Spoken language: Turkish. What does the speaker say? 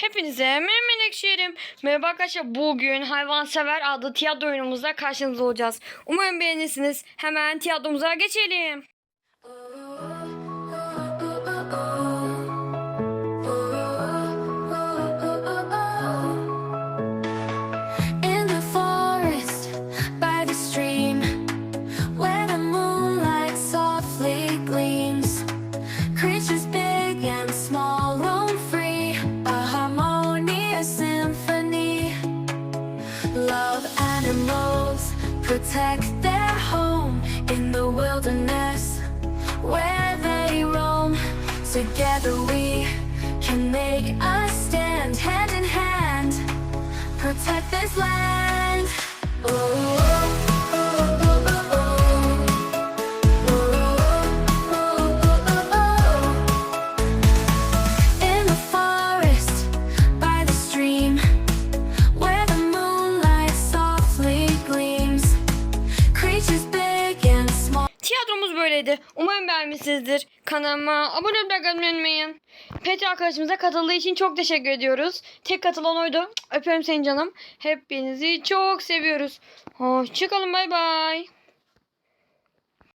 Hepinize merhaba ekşirim. Merhaba arkadaşlar. Bugün Hayvansever adlı tiyatro oyunumuzda karşınızda olacağız. Umarım beğenirsiniz. Hemen tiyatromuza geçelim. Love animals, protect their home in the wilderness where they roam. Together we can make a stand hand in hand protect this land. Böyleydi. Umarım beğenmişsinizdir. Kanalıma abone olmayı unutmayın. Petri arkadaşımıza katıldığı için çok teşekkür ediyoruz. Tek katılan oydu. Öpüyorum seni canım. Hepinizi çok seviyoruz. Hoşçakalın bay bay.